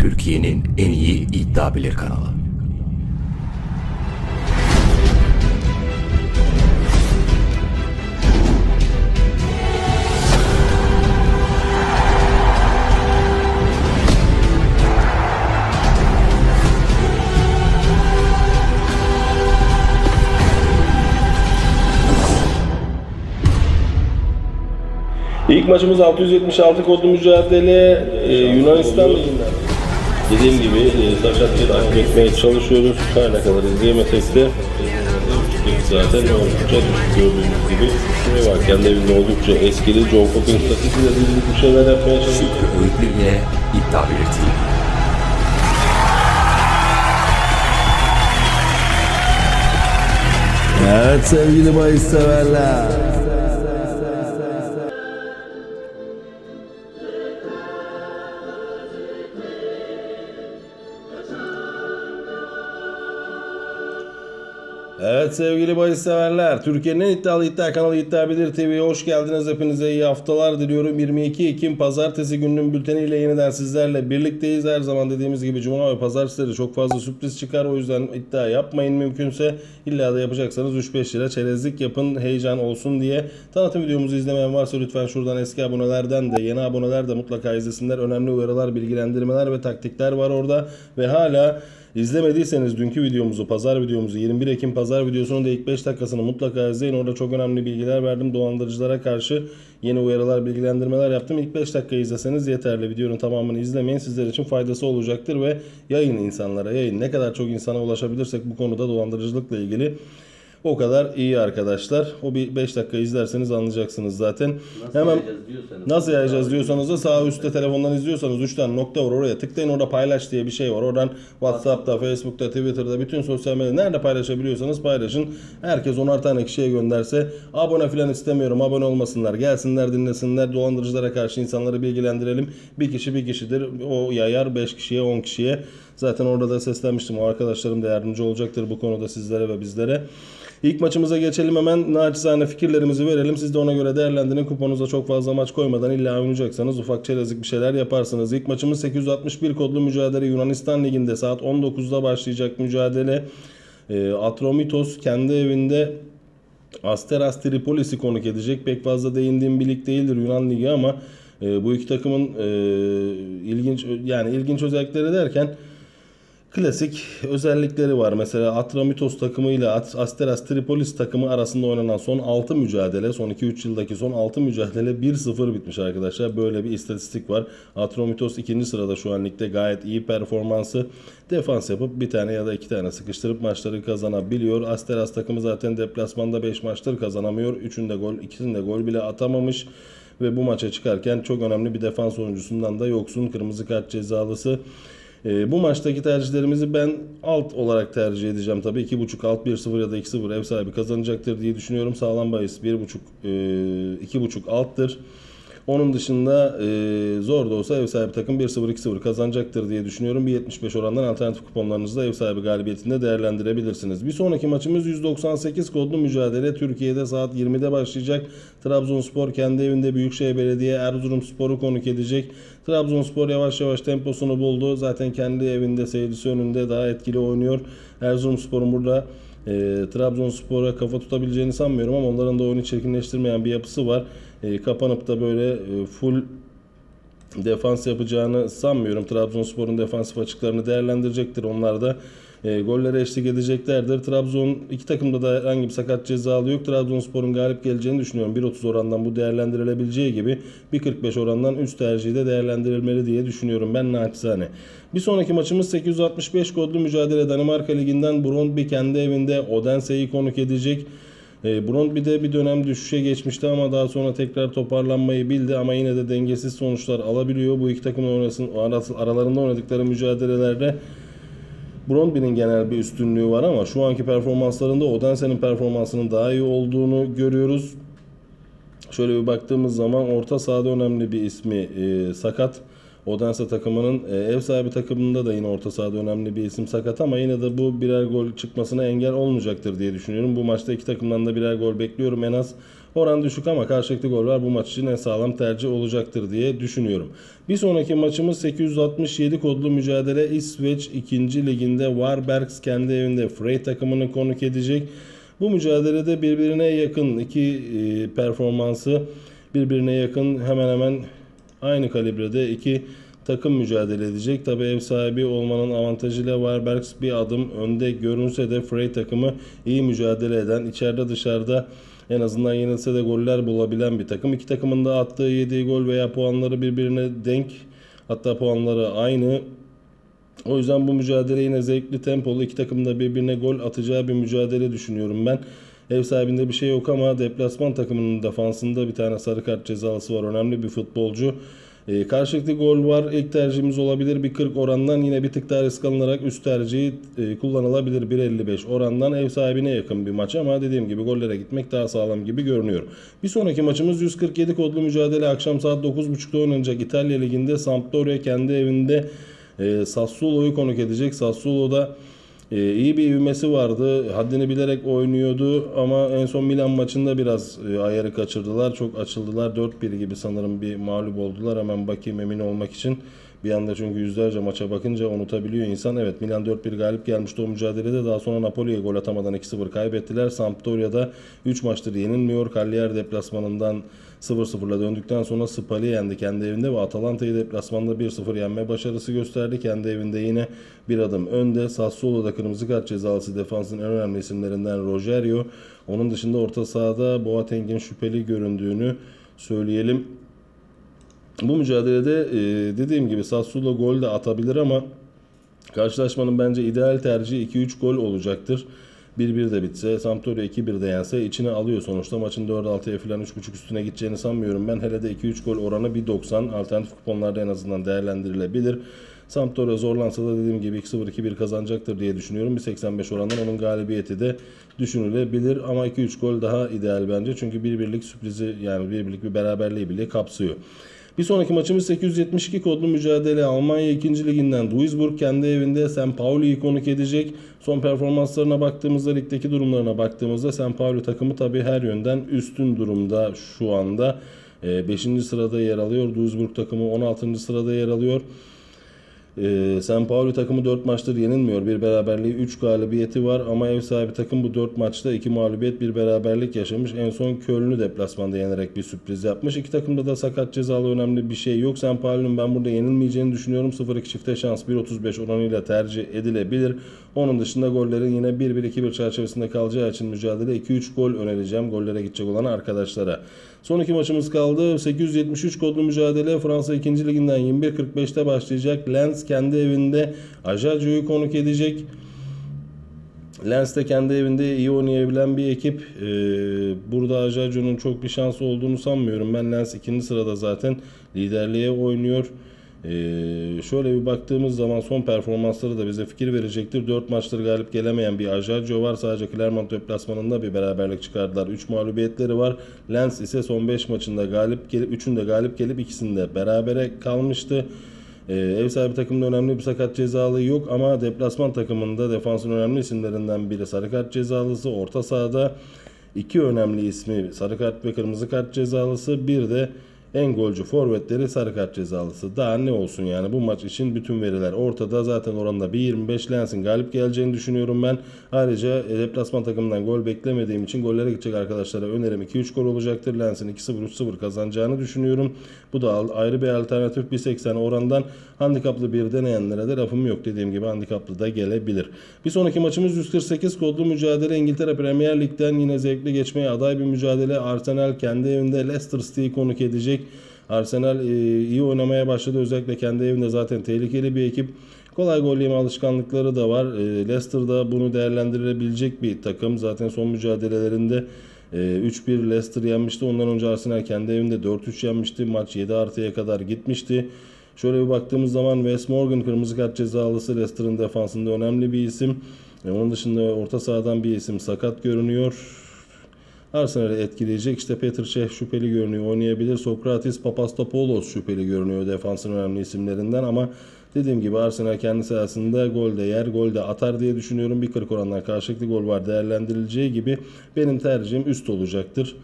Türkiye'nin en iyi iddia bilir kanalı. İlk maçımız 676 kodlu mücadele e, Yunanistan. Dediğim gibi e, sakatlığı takip etmeye çalışıyoruz. Her ne kadar izleyemesek de e, zaten oldukça düşük gördüğünüz gibi. Ne var kendi evinde oldukça eskili John Copping statüsüyle birlikte bir şeyler yapmaya çalışıyor. Şükrü Öğütlü ile iddia bilir TV. Evet sevgili bahis severler. Evet sevgili bahis severler, Türkiye'nin en iddialı iddia kanalı İddia Bilir TV'ye hoş geldiniz. Hepinize iyi haftalar diliyorum. 22 Ekim Pazartesi gününün bülteniyle yeniden sizlerle birlikteyiz. Her zaman dediğimiz gibi Cuma ve Pazartesileri çok fazla sürpriz çıkar. O yüzden iddia yapmayın mümkünse. İlla da yapacaksanız 3-5 lira çerezlik yapın heyecan olsun diye. Tanıtım videomuzu izlemeyen varsa lütfen şuradan eski abonelerden de yeni aboneler de mutlaka izlesinler. Önemli uyarılar, bilgilendirmeler ve taktikler var orada. Ve hala İzlemediyseniz dünkü videomuzu, pazar videomuzu, 21 Ekim pazar videosunun da ilk 5 dakikasını mutlaka izleyin. Orada çok önemli bilgiler verdim. Dolandırıcılara karşı yeni uyarılar, bilgilendirmeler yaptım. İlk 5 dakika izleseniz yeterli. Videonun tamamını izlemeyin. Sizler için faydası olacaktır ve yayın insanlara, yayın ne kadar çok insana ulaşabilirsek bu konuda dolandırıcılıkla ilgili o kadar iyi arkadaşlar. O bir 5 dakika izlerseniz anlayacaksınız zaten. Hemen Nasıl yayacağız diyorsanız da sağ üstte telefondan izliyorsanız 3 tane nokta var oraya tıklayın orada paylaş diye bir şey var. Oradan WhatsApp'ta, Facebook'ta, Twitter'da bütün sosyal medyada nerede paylaşabiliyorsanız paylaşın. Herkes onar tane kişiye gönderse abone falan istemiyorum abone olmasınlar. Gelsinler dinlesinler dolandırıcılara karşı insanları bilgilendirelim. Bir kişi bir kişidir o yayar 5 kişiye 10 kişiye. Zaten orada da seslenmiştim. O arkadaşlarım da yardımcı olacaktır bu konuda sizlere ve bizlere. İlk maçımıza geçelim hemen. Naçizane fikirlerimizi verelim. Siz de ona göre değerlendirin. Kuponuza çok fazla maç koymadan illa oynayacaksanız ufak çerezlik bir şeyler yaparsınız. İlk maçımız 861 kodlu mücadele Yunanistan Ligi'nde saat 19'da başlayacak mücadele. E, Atromitos kendi evinde Asteras Tripolis'i konuk edecek. Pek fazla değindiğim bir lig değildir Yunan Ligi ama e, bu iki takımın e, ilginç yani ilginç özellikleri derken Klasik özellikleri var. Mesela Atramitos takımı ile Asteras Tripolis takımı arasında oynanan son 6 mücadele, son 2-3 yıldaki son 6 mücadele 1-0 bitmiş arkadaşlar. Böyle bir istatistik var. Atramitos ikinci sırada şu an ligde gayet iyi performansı. Defans yapıp bir tane ya da iki tane sıkıştırıp maçları kazanabiliyor. Asteras takımı zaten deplasmanda 5 maçtır kazanamıyor. Üçünde gol, ikisinde gol bile atamamış ve bu maça çıkarken çok önemli bir defans oyuncusundan da yoksun. Kırmızı kart cezalısı. E, bu maçtaki tercihlerimizi ben alt olarak tercih edeceğim tabii. 2.5 alt 1-0 ya da 2-0 ev sahibi kazanacaktır diye düşünüyorum. Sağlam bahis 1.5 e, 2.5 alttır. Onun dışında e, zor da olsa ev sahibi takım 1-0 2-0 kazanacaktır diye düşünüyorum. Bir 75 orandan alternatif kuponlarınızı da ev sahibi galibiyetinde değerlendirebilirsiniz. Bir sonraki maçımız 198 kodlu mücadele. Türkiye'de saat 20'de başlayacak. Trabzonspor kendi evinde Büyükşehir Belediye Erzurumspor'u konuk edecek. Trabzonspor yavaş yavaş temposunu buldu. Zaten kendi evinde seyircisi önünde daha etkili oynuyor. Erzurumspor'un burada e, Trabzonspor'a kafa tutabileceğini sanmıyorum ama onların da oyunu çirkinleştirmeyen bir yapısı var. E, kapanıp da böyle e, full defans yapacağını sanmıyorum. Trabzonspor'un defansif açıklarını değerlendirecektir. Onlar da e, gollere eşlik edeceklerdir. Trabzon iki takımda da herhangi bir sakat cezalı yok. Trabzonspor'un galip geleceğini düşünüyorum. 1.30 orandan bu değerlendirilebileceği gibi 1.45 orandan üst tercihi de değerlendirilmeli diye düşünüyorum ben naçizane. Bir sonraki maçımız 865 kodlu mücadele Danimarka Ligi'nden Brøndby kendi evinde Odense'yi konuk edecek. E, Brøndby'de bir dönem düşüşe geçmişti ama daha sonra tekrar toparlanmayı bildi ama yine de dengesiz sonuçlar alabiliyor. Bu iki takımın oynasın, aralarında oynadıkları mücadelelerde Brøndby'nin genel bir üstünlüğü var ama şu anki performanslarında Odense'nin performansının daha iyi olduğunu görüyoruz. Şöyle bir baktığımız zaman orta sahada önemli bir ismi e, sakat. Odense takımının e, ev sahibi takımında da yine orta sahada önemli bir isim sakat ama yine de bu birer gol çıkmasına engel olmayacaktır diye düşünüyorum. Bu maçta iki takımdan da birer gol bekliyorum en az. Oran düşük ama karşılıklı gol var. Bu maç için en sağlam tercih olacaktır diye düşünüyorum. Bir sonraki maçımız 867 kodlu mücadele İsveç 2. liginde Varbergs kendi evinde Frey takımını konuk edecek. Bu mücadelede birbirine yakın iki e, performansı birbirine yakın hemen hemen aynı kalibrede iki takım mücadele edecek. Tabi ev sahibi olmanın avantajıyla Warbergs bir adım önde görünse de Frey takımı iyi mücadele eden, içeride dışarıda en azından yenilse de goller bulabilen bir takım. İki takımın da attığı yediği gol veya puanları birbirine denk. Hatta puanları aynı. O yüzden bu mücadele yine zevkli, tempolu. iki takım da birbirine gol atacağı bir mücadele düşünüyorum ben. Ev sahibinde bir şey yok ama deplasman takımının defansında bir tane sarı kart cezalısı var. Önemli bir futbolcu. E, karşılıklı gol var. İlk tercihimiz olabilir. Bir 40 orandan yine bir tık daha risk alınarak üst tercihi e, kullanılabilir. 1.55 orandan ev sahibine yakın bir maç ama dediğim gibi gollere gitmek daha sağlam gibi görünüyor. Bir sonraki maçımız 147 kodlu mücadele. Akşam saat 9.30'da oynanacak İtalya Ligi'nde Sampdoria kendi evinde e, Sassuolo'yu konuk edecek. Sassuolo'da e, iyi bir ivmesi vardı. Haddini bilerek oynuyordu ama en son Milan maçında biraz e, ayarı kaçırdılar. Çok açıldılar. 4-1 gibi sanırım bir mağlup oldular. Hemen bakayım emin olmak için. Bir anda çünkü yüzlerce maça bakınca unutabiliyor insan. Evet Milan 4-1 galip gelmişti o mücadelede. Daha sonra Napoli'ye gol atamadan 2-0 kaybettiler. Sampdoria'da 3 maçtır yenilmiyor. Cagliari deplasmanından 0-0'la döndükten sonra Spal'i yendi kendi evinde ve Atalanta'yı deplasmanda 1-0 yenme başarısı gösterdi. Kendi evinde yine bir adım önde. Sassuolo'da kırmızı kart cezalısı defansın en önemli isimlerinden Rogerio. Onun dışında orta sahada Boateng'in şüpheli göründüğünü söyleyelim. Bu mücadelede e, dediğim gibi Sassuolo gol de atabilir ama karşılaşmanın bence ideal tercihi 2-3 gol olacaktır. 1-1 de bitse, Sampdoria 2-1 de yense içine alıyor sonuçta. Maçın 4-6'ya falan 3.5 üstüne gideceğini sanmıyorum ben. Hele de 2-3 gol oranı 1.90 alternatif kuponlarda en azından değerlendirilebilir. Sampdoria zorlansa da dediğim gibi 2-0 2-1 kazanacaktır diye düşünüyorum. 1.85 orandan onun galibiyeti de düşünülebilir ama 2-3 gol daha ideal bence. Çünkü 1-1'lik sürprizi yani 1-1'lik bir beraberliği bile kapsıyor. Bir sonraki maçımız 872 kodlu mücadele. Almanya 2. liginden Duisburg kendi evinde St. Pauli'yi konuk edecek. Son performanslarına baktığımızda, ligdeki durumlarına baktığımızda St. Pauli takımı tabi her yönden üstün durumda şu anda. 5. sırada yer alıyor. Duisburg takımı 16. sırada yer alıyor. Ee, St. Pauli takımı 4 maçtır yenilmiyor. Bir beraberliği 3 galibiyeti var ama ev sahibi takım bu 4 maçta 2 mağlubiyet bir beraberlik yaşamış. En son Köln'ü deplasmanda yenerek bir sürpriz yapmış. İki takımda da sakat cezalı önemli bir şey yok. St. Pauli'nin ben burada yenilmeyeceğini düşünüyorum. 0-2 çifte şans 1.35 oranıyla tercih edilebilir. Onun dışında gollerin yine 1-1-2-1 çerçevesinde kalacağı için mücadele 2-3 gol önereceğim gollere gidecek olan arkadaşlara. Son iki maçımız kaldı. 873 kodlu mücadele Fransa 2. liginden 21.45'te başlayacak. Lens kendi evinde Ajacio'yu konuk edecek. Lens de kendi evinde iyi oynayabilen bir ekip. Ee, burada Ajacio'nun çok bir şansı olduğunu sanmıyorum. Ben Lens ikinci sırada zaten liderliğe oynuyor. Ee, şöyle bir baktığımız zaman son performansları da bize fikir verecektir. 4 maçtır galip gelemeyen bir Ajaccio var. Sadece Clermont deplasmanında bir beraberlik çıkardılar. 3 mağlubiyetleri var. Lens ise son 5 maçında galip gelip 3'ünde galip gelip ikisinde berabere kalmıştı. Ee, ev sahibi takımda önemli bir sakat cezalı yok ama deplasman takımında defansın önemli isimlerinden biri sarı kart cezalısı. Orta sahada iki önemli ismi sarı kart ve kırmızı kart cezalısı. Bir de en golcü forvetleri sarı kart cezalısı. Daha ne olsun yani bu maç için bütün veriler ortada. Zaten oranda 1.25 Lens'in galip geleceğini düşünüyorum ben. Ayrıca e, deplasman takımından gol beklemediğim için gollere gidecek arkadaşlara önerim 2-3 gol olacaktır. Lens'in 2-0-3-0 kazanacağını düşünüyorum. Bu da ayrı bir alternatif 1.80 orandan handikaplı bir deneyenlere de lafım yok. Dediğim gibi handikaplı da gelebilir. Bir sonraki maçımız 148 kodlu mücadele İngiltere Premier Lig'den yine zevkli geçmeye aday bir mücadele. Arsenal kendi evinde Leicester City'yi konuk edecek. Arsenal e, iyi oynamaya başladı. Özellikle kendi evinde zaten tehlikeli bir ekip. Kolay gol yeme alışkanlıkları da var. E, Leicester da bunu değerlendirebilecek bir takım. Zaten son mücadelelerinde e, 3-1 Leicester yenmişti. Ondan önce Arsenal kendi evinde 4-3 yenmişti. Maç 7 artıya kadar gitmişti. Şöyle bir baktığımız zaman Wes Morgan kırmızı kart cezalısı Leicester'ın defansında önemli bir isim. E, onun dışında orta sahadan bir isim sakat görünüyor. Arsenal'i etkileyecek. İşte Petr Cech şüpheli görünüyor oynayabilir. Sokratis Papastopoulos şüpheli görünüyor defansın önemli isimlerinden ama dediğim gibi Arsenal kendi sahasında gol de yer, gol de atar diye düşünüyorum. Bir 40 orandan karşılıklı gol var değerlendirileceği gibi benim tercihim üst olacaktır.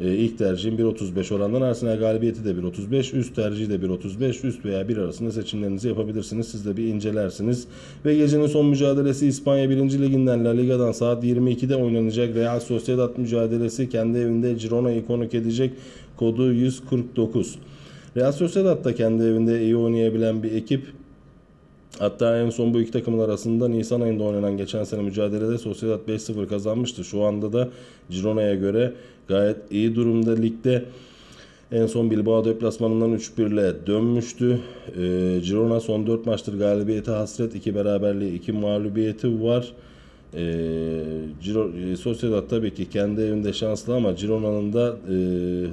Ee, ilk tercihim 1.35 orandan Arsenal galibiyeti de 1.35 üst tercihi de 1.35 üst veya 1 arasında seçimlerinizi yapabilirsiniz. Siz de bir incelersiniz. Ve gecenin son mücadelesi İspanya 1. Liginden La Liga'dan saat 22'de oynanacak Real Sociedad mücadelesi kendi evinde Girona'yı konuk edecek kodu 149. Real Sociedad da kendi evinde iyi oynayabilen bir ekip. Hatta en son bu iki takımın arasında Nisan ayında oynanan geçen sene mücadelede Sociedad 5-0 kazanmıştı. Şu anda da Girona'ya göre gayet iyi durumda ligde. En son Bilbao deplasmanından 3-1 ile dönmüştü. Ee, Girona son 4 maçtır galibiyeti hasret. 2 beraberliği, 2 mağlubiyeti var. Ee, Ciro, e, Sociedad tabii ki kendi evinde şanslı ama Girona'nın da e,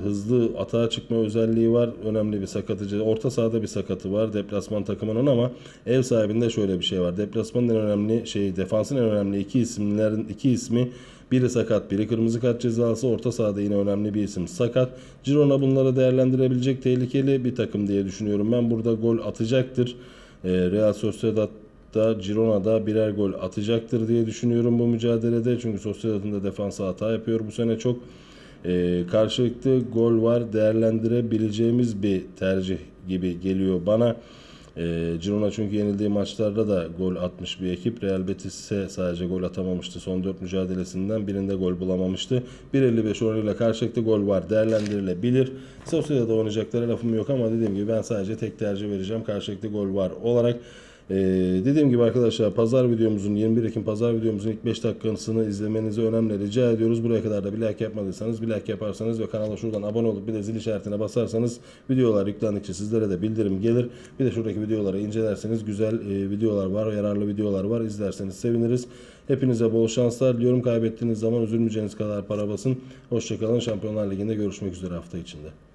hızlı atağa çıkma özelliği var. Önemli bir sakatıcı. Orta sahada bir sakatı var deplasman takımının ama ev sahibinde şöyle bir şey var. Deplasmanın en önemli şey, defansın en önemli iki isimlerin iki ismi biri sakat, biri kırmızı kart cezası. Orta sahada yine önemli bir isim sakat. Girona bunları değerlendirebilecek tehlikeli bir takım diye düşünüyorum. Ben burada gol atacaktır. Ee, Real Sociedad da Girona'da birer gol atacaktır diye düşünüyorum bu mücadelede. Çünkü Sociedad'ın da defansı hata yapıyor bu sene çok. Ee, karşılıklı gol var değerlendirebileceğimiz bir tercih gibi geliyor bana. Ee, Girona çünkü yenildiği maçlarda da gol atmış bir ekip. Real Betis'e sadece gol atamamıştı. Son 4 mücadelesinden birinde gol bulamamıştı. 1.55 oranıyla karşılıklı gol var. Değerlendirilebilir. Sociedad'da oynayacaklara lafım yok ama dediğim gibi ben sadece tek tercih vereceğim. Karşılıklı gol var olarak. Ee, dediğim gibi arkadaşlar pazar videomuzun 21 Ekim pazar videomuzun ilk 5 dakikasını izlemenizi önemli rica ediyoruz. Buraya kadar da bir like yapmadıysanız bir like yaparsanız ve kanala şuradan abone olup bir de zil işaretine basarsanız videolar yüklendikçe sizlere de bildirim gelir. Bir de şuradaki videoları incelerseniz güzel e, videolar var, yararlı videolar var. İzlerseniz seviniriz. Hepinize bol şanslar diliyorum. Kaybettiğiniz zaman üzülmeyeceğiniz kadar para basın. Hoşçakalın. Şampiyonlar Ligi'nde görüşmek üzere hafta içinde.